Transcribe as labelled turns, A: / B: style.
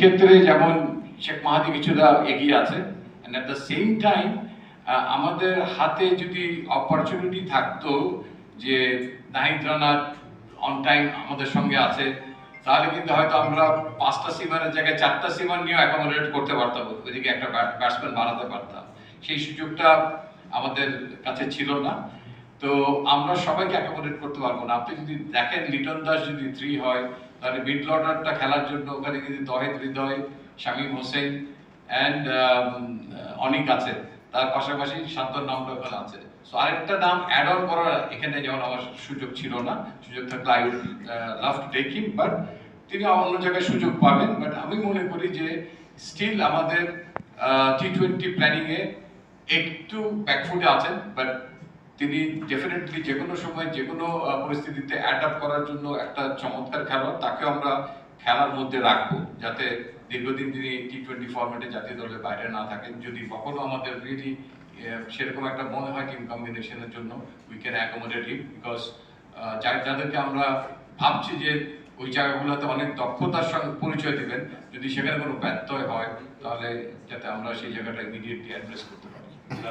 A: ক্ষেত্রে যেমন শেখ মাহাদি কিছুটা এগিয়ে আছে and at the same time আমাদের হাতে যদি অপরচুনিটি থাকতো যে নাহিদ রানা অন টাইম আমাদের সঙ্গে আছে, তাহলে কিন্তু হয়তো আমরা পাঁচটা সিমারের জায়গায় চারটা সিমার নিয়েও অ্যাকোমোডেট করতে পারতাম, ওইদিকে একটা ব্যাটসম্যান বানাতে পারতাম। সেই সুযোগটা আমাদের কাছে ছিল না। তো আমরা সবাইকে অ্যাকোমোডেট করতে পারব না। আপনি যদি দেখেন লিটন দাস যদি থ্রি হয়, তাহলে মিড অর্ডারটা খেলার জন্য ওখানে কিন্তু তহেদ হৃদয়, শামীম হোসেন অ্যান্ড অনিক আছে, তার পাশাপাশি শান্তর নামটা ওখানে আছে। সো আরেকটা নাম অ্যাড অন করার এখানে যেমন আমার সুযোগ ছিল না, সুযোগ থাকলে I would love to take him but তিনি অন্য জায়গায় সুযোগ পাবেন। বাট আমি মনে করি যে স্টিল আমাদের টি টোয়েন্টি প্ল্যানিংয়ে একটু ব্যাকফুটে আছেন বাট তিনি ডেফিনেটলি যে কোনো সময় যে কোনো পরিস্থিতিতে অ্যাডাপ্ট করার জন্য একটা চমৎকার খেলোয়াড় তাকে আমরা খেলার মধ্যে রাখব যাতে দীর্ঘদিন তিনি টি টোয়েন্টি ফর্মেটে জাতীয় দলের বাইরে না থাকেন। যদি কখনো আমাদের রিয়েলি সেরকম একটা মনে হয় টিম কম্বিনেশনের জন্য we can accommodate him because যাদেরকে আমরা ভাবছি যে ওই জায়গাগুলোতে অনেক দক্ষতার সঙ্গে পরিচয় দিবেন, যদি সেখানে কোনো ব্যত্যয় হয়, তাহলে যাতে আমরা সেই জায়গাটা ইমিডিয়েটলি অ্যাড্রেস করতে পারি।